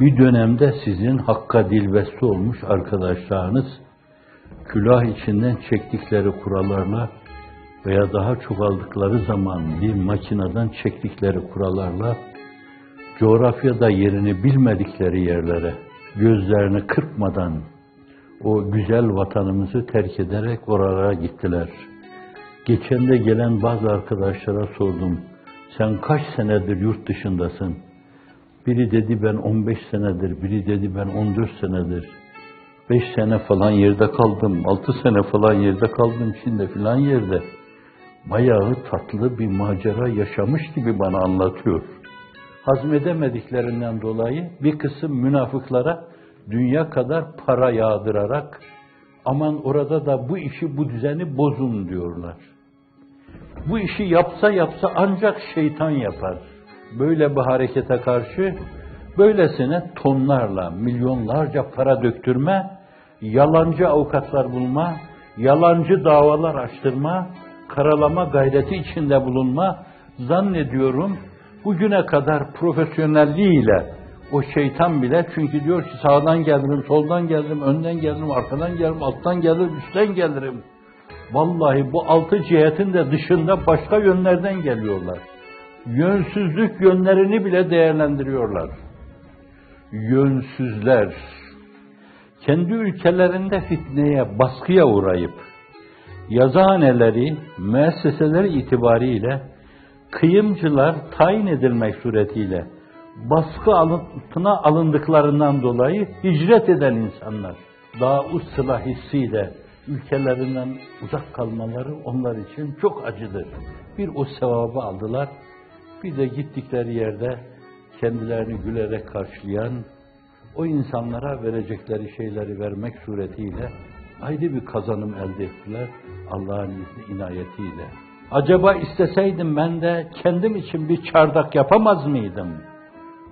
Bir dönemde sizin hakka dilbeste olmuş arkadaşlarınız külah içinden çektikleri kurallarla veya daha çok aldıkları zaman bir makineden çektikleri kurallarla coğrafyada yerini bilmedikleri yerlere gözlerini kırpmadan o güzel vatanımızı terk ederek oralara gittiler. Geçen de gelen bazı arkadaşlara sordum. Sen kaç senedir yurt dışındasın? Biri dedi ben 15 senedir, biri dedi ben 14 senedir. 5 sene falan yerde kaldım, 6 sene falan yerde kaldım, şimdi filan yerde. Bayağı tatlı bir macera yaşamış gibi bana anlatıyor. Hazmedemediklerinden dolayı bir kısım münafıklara dünya kadar para yağdırarak aman orada da bu işi, bu düzeni bozun diyorlar. Bu işi yapsa yapsa ancak şeytan yapar. Böyle bir harekete karşı böylesine tonlarla, milyonlarca para döktürme, yalancı avukatlar bulma, yalancı davalar açtırma, karalama gayreti içinde bulunma zannediyorum bugüne kadar profesyonelliğiyle o şeytan bile çünkü diyor ki sağdan gelirim, soldan gelirim, önden gelirim, arkadan gelirim, alttan gelirim, üstten gelirim. Vallahi bu altı cihetin de dışında başka yönlerden geliyorlar. Yönsüzlük yönlerini bile değerlendiriyorlar. Yönsüzler kendi ülkelerinde fitneye, baskıya uğrayıp yazıhaneleri, müesseseleri itibariyle kıyımcılar tayin edilmek suretiyle baskı altına alındıklarından dolayı hicret eden insanlar daha usla hissiyle ülkelerinden uzak kalmaları onlar için çok acıdır. Bir o sevabı aldılar, bir de gittikleri yerde kendilerini gülerek karşılayan, o insanlara verecekleri şeyleri vermek suretiyle ayrı bir kazanım elde ettiler Allah'ın izni inayetiyle. Acaba isteseydim ben de kendim için bir çardak yapamaz mıydım?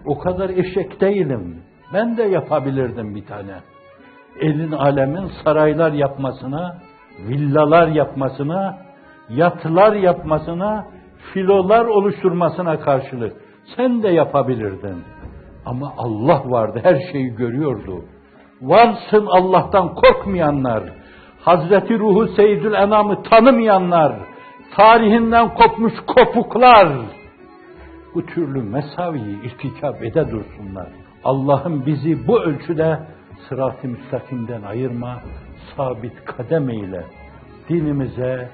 O kadar eşek değilim. Ben de yapabilirdim bir tane. Elin alemin saraylar yapmasına, villalar yapmasına, yatlar yapmasına, filolar oluşturmasına karşılık. Sen de yapabilirdin. Ama Allah vardı, her şeyi görüyordu. Varsın Allah'tan korkmayanlar, Hazreti Ruhu Seyyidül Enam'ı tanımayanlar, tarihinden kopmuş kopuklar, bu türlü mesaviyi irtikap ede dursunlar. Allah'ım bizi bu ölçüde sırat-ı müstakimden ayırma, sabit kadem eyle. Dinimize,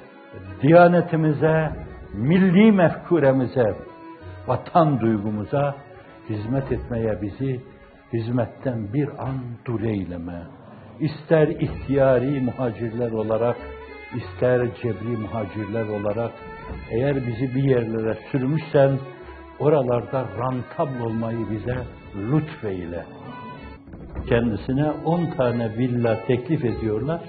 diyanetimize, milli mefkuremize, vatan duygumuza hizmet etmeye bizi hizmetten bir an dur eyleme. İster ihtiyari muhacirler olarak, ister cebri muhacirler olarak, eğer bizi bir yerlere sürmüşsen, oralarda rantabl olmayı bize lütfeyle. Kendisine on tane villa teklif ediyorlar.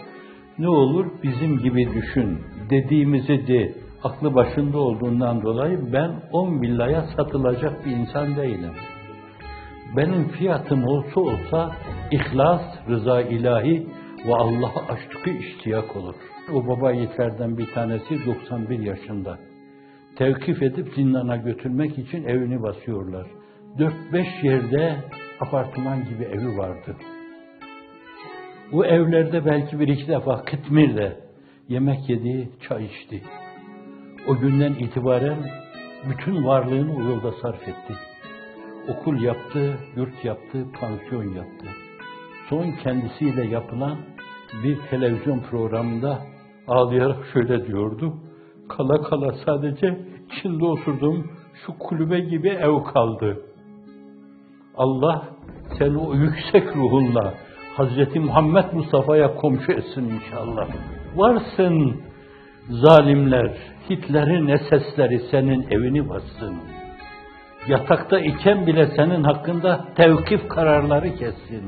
Ne olur bizim gibi düşün, dediğimizi de, aklı başında olduğundan dolayı ben on villaya satılacak bir insan değilim. Benim fiyatım olsa olsa ihlas, rıza ilahi ve Allah'a aşkı iştiyak olur. O baba yiğitlerden bir tanesi 91 yaşında tevkif edip zindana götürmek için evini basıyorlar. Dört beş yerde apartman gibi evi vardı. Bu evlerde belki bir iki defa kıtmirle yemek yedi, çay içti. O günden itibaren bütün varlığını o yolda sarf etti. Okul yaptı, yurt yaptı, pansiyon yaptı. Son kendisiyle yapılan bir televizyon programında ağlayarak şöyle diyordu kala kala sadece içinde oturduğum şu kulübe gibi ev kaldı. Allah seni o yüksek ruhunla Hazreti Muhammed Mustafa'ya komşu etsin inşallah. Varsın zalimler, Hitler'in esesleri senin evini bassın. Yatakta iken bile senin hakkında tevkif kararları kessin.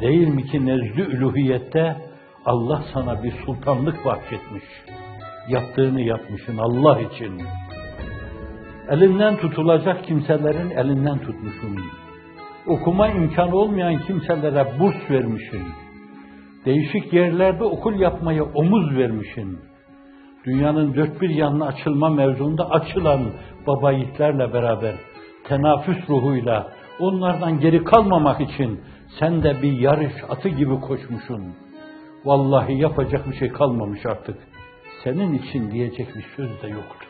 Değil mi ki nezdü üluhiyette Allah sana bir sultanlık bahşetmiş yaptığını yapmışsın Allah için. Elinden tutulacak kimselerin elinden tutmuşsun. Okuma imkanı olmayan kimselere burs vermişsin. Değişik yerlerde okul yapmaya omuz vermişsin. Dünyanın dört bir yanına açılma mevzunda açılan baba yiğitlerle beraber tenafüs ruhuyla Onlardan geri kalmamak için sen de bir yarış atı gibi koşmuşsun. Vallahi yapacak bir şey kalmamış artık. Senin için diyecek bir söz de yoktur.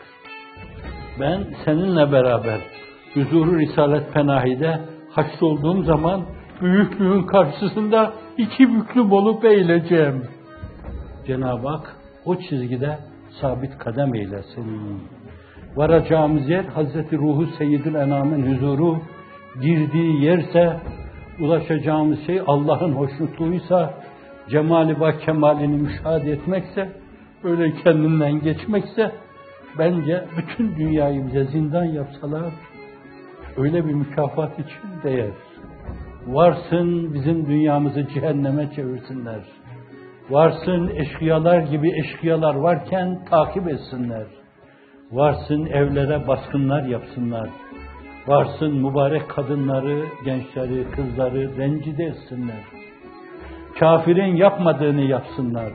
Ben seninle beraber huzuru Risalet Penahi'de haçta olduğum zaman büyüklüğün karşısında iki büklüm olup eğileceğim. Cenab-ı Hak o çizgide sabit kadem eylesin. Varacağımız yer Hazreti Ruhu Seyyidül Enam'ın huzuru, girdiği yerse ulaşacağımız şey Allah'ın hoşnutluğuysa, cemali bak kemalini müşahede etmekse, böyle kendinden geçmekse, bence bütün dünyayı bize zindan yapsalar, öyle bir mükafat için değer. Varsın bizim dünyamızı cehenneme çevirsinler. Varsın eşkıyalar gibi eşkıyalar varken takip etsinler. Varsın evlere baskınlar yapsınlar. Varsın mübarek kadınları, gençleri, kızları rencide etsinler. Kafirin yapmadığını yapsınlar.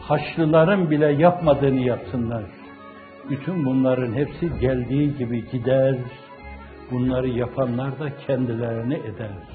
Haçlıların bile yapmadığını yapsınlar. Bütün bunların hepsi geldiği gibi gider. Bunları yapanlar da kendilerini eder.